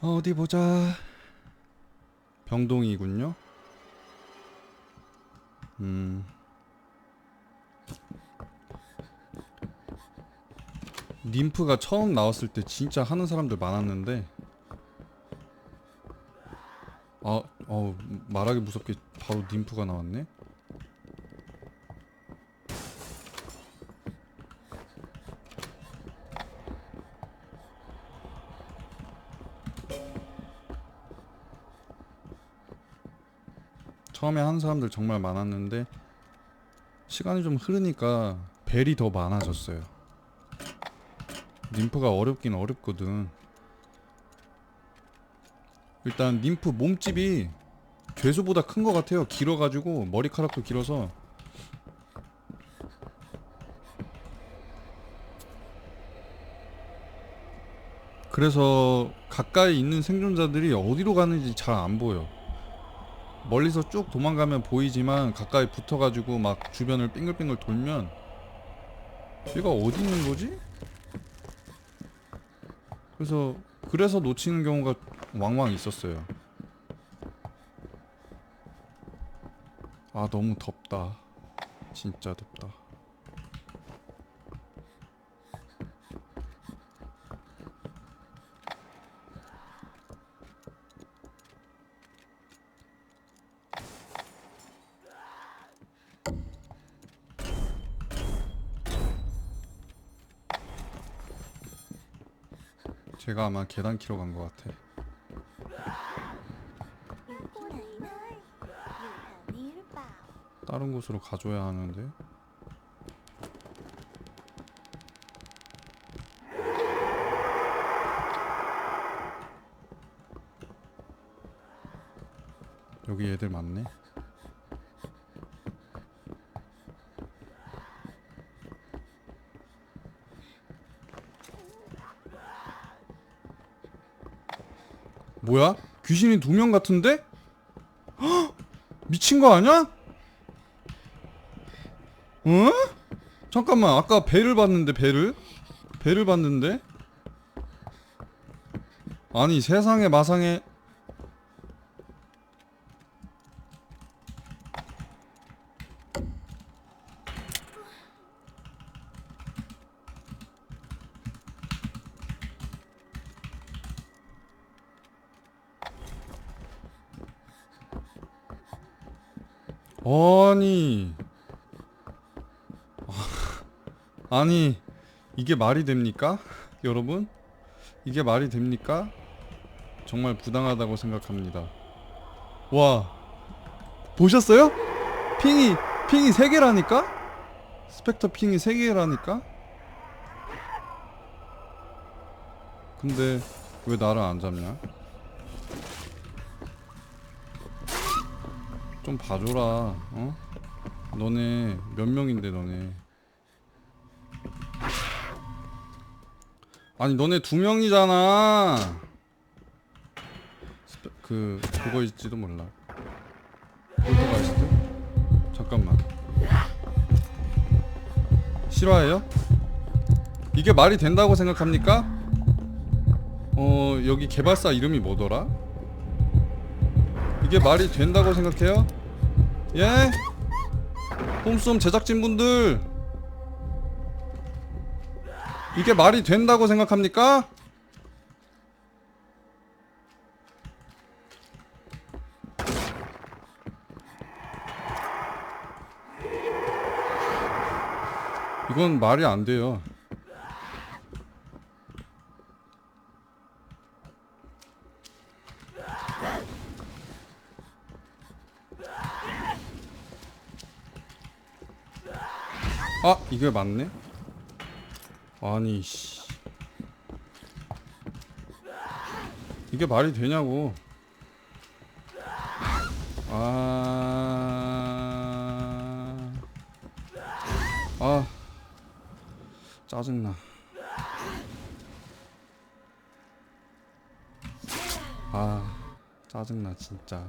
어디 보자. 병동이군요. 음. 님프가 처음 나왔을 때 진짜 하는 사람들 많았는데 아, 어, 말하기 무섭게 바로 님프가 나왔네. 처음에 하는 사람들 정말 많았는데 시간이 좀 흐르니까 벨이 더 많아졌어요. 님프가 어렵긴 어렵거든. 일단 님프 몸집이 죄수보다 큰 것 같아요. 길어가지고 머리카락도 길어서 그래서 가까이 있는 생존자들이 어디로 가는지 잘 안 보여. 멀리서 쭉 도망가면 보이지만 가까이 붙어가지고 막 주변을 빙글빙글 돌면 얘가 어디 있는 거지? 그래서 그래서 놓치는 경우가 왕왕 있었어요. 아 너무 덥다. 진짜 덥다. 제가 아마 계단 키로 간 것 같아. 다른 곳으로 가줘야 하는데. 여기 애들 많네. 뭐야? 귀신이 두 명 같은데? 헉! 미친 거 아니야? 응? 잠깐만 아까 배를 봤는데 배를 배를 봤는데 아니 세상에 마상에 아니 아니 이게 말이 됩니까? 여러분 이게 말이 됩니까? 정말 부당하다고 생각합니다. 와 보셨어요? 핑이 핑이 세 개라니까? 스펙터 핑이 세 개라니까? 근데 왜 나를 안 잡냐? 좀 봐줘라 어? 너네 몇 명인데 너네 아니 너네 두 명이잖아. 스페- 그 그거 있지도 몰라. 폴터가이스트? 잠깐만. 실화예요? 이게 말이 된다고 생각합니까? 어 여기 개발사 이름이 뭐더라? 이게 말이 된다고 생각해요? 예? 홈솜 제작진분들 이게 말이 된다고 생각합니까? 이건 말이 안 돼요. 아, 이게 맞네? 아니 씨. 이게 말이 되냐고. 아... 아. 짜증나. 아 짜증나 진짜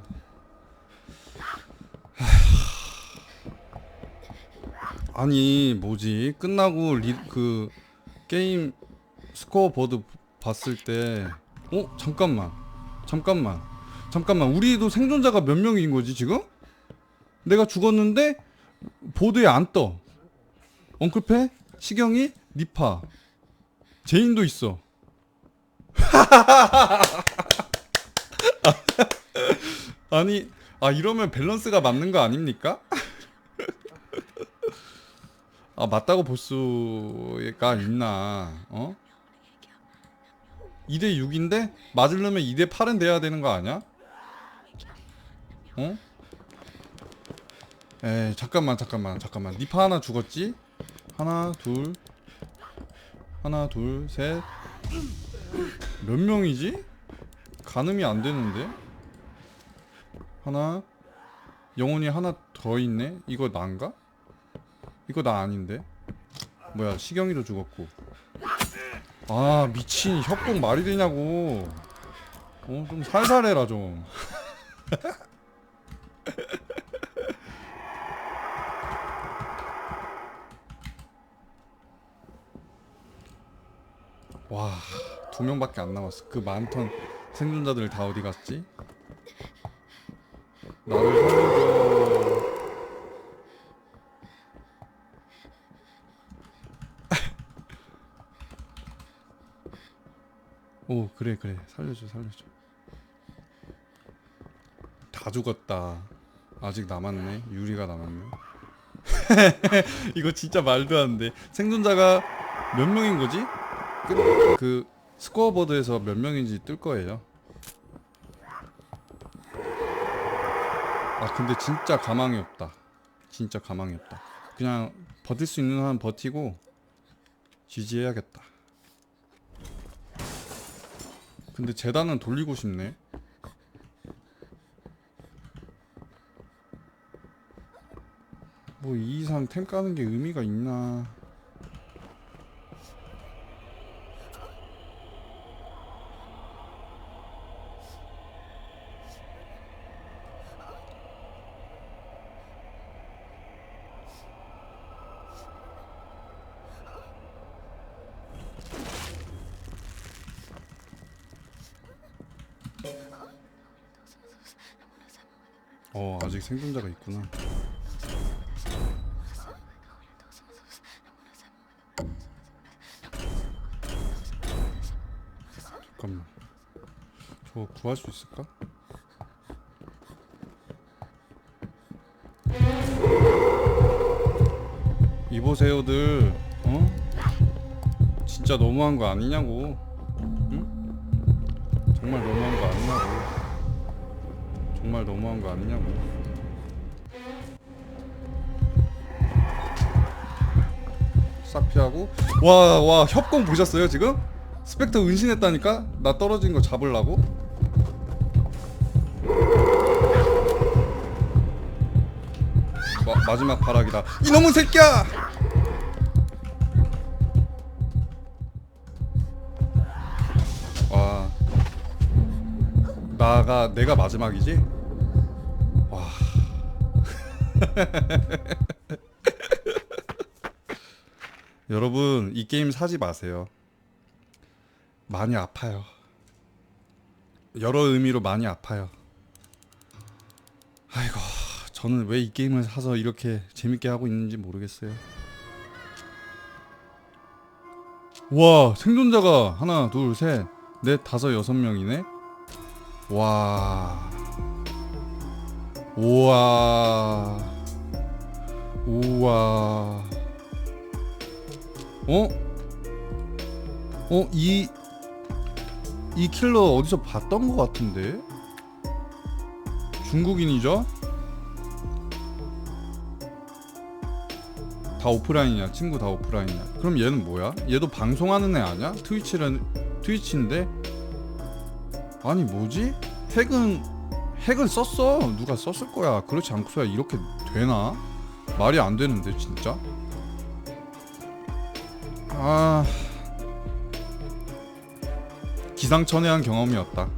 아니 뭐지 끝나고 리, 그 게임 스코어 보드 봤을 때 어 잠깐만 잠깐만 잠깐만 우리도 생존자가 몇 명인 거지 지금? 내가 죽었는데 보드에 안 떠. 엉클패, 시경이, 니파, 제인도 있어. 아니 아 이러면 밸런스가 맞는 거 아닙니까? 아 맞다고 볼 수가 있나 어? 2대 6인데 맞으려면 2대 8은 돼야 되는 거 아니야? 어? 에이 잠깐만 잠깐만 잠깐만 니파 하나 죽었지? 하나 둘 하나 둘 셋 몇 명이지? 가늠이 안 되는데 하나 영혼이 하나 더 있네 이거 난가? 이거 나 아닌데 뭐야 시경이도 죽었고 아 미친 협곡 말이 되냐고 어 좀 살살해라 좀 와, 두 명밖에 안 남았어. 그 많던 생존자들 다 어디 갔지? 나를 살려줘. 오, 그래, 그래. 살려줘, 살려줘. 다 죽었다. 아직 남았네. 유리가 남았네. 이거 진짜 말도 안 돼. 생존자가 몇 명인 거지? 그, 그 스코어보드에서 몇 명인지 뜰 거예요. 아 근데 진짜 가망이 없다. 진짜 가망이 없다. 그냥 버틸 수 있는 한 버티고 지지해야겠다. 근데 재단은 돌리고 싶네. 뭐 이 이상 템 까는 게 의미가 있나? 어 아직 생존자가 있구나. 잠깐만. 저거 구할 수 있을까? 이보세요들, 어? 진짜 너무한 거 아니냐고. 응? 정말 너무한 거 아니냐고. 정말 너무한 거 아니냐고. 싹 피하고 와 와 협공 보셨어요 지금? 스펙터 은신했다니까? 나 떨어진 거 잡으려고? 마, 마지막 발악이다 이놈의 새끼야! 나가 내가 마지막이지? 와 여러분 이 게임 사지 마세요. 많이 아파요. 여러 의미로 많이 아파요. 아이고 저는 왜 이 게임을 사서 이렇게 재밌게 하고 있는지 모르겠어요. 와 생존자가 하나 둘 셋 넷 다섯 여섯 명이네. 와 우와 우와 어? 어? 이, 이 킬러 어디서 봤던 것 같은데? 중국인이죠? 다 오프라인이야. 친구 다 오프라인이야. 그럼 얘는 뭐야? 얘도 방송하는 애 아니야? 트위치는, 트위치인데? 아니, 뭐지? 핵은, 핵을 썼어. 누가 썼을 거야. 그렇지 않고서야 이렇게 되나? 말이 안 되는데, 진짜? 아 기상천외한 경험이었다.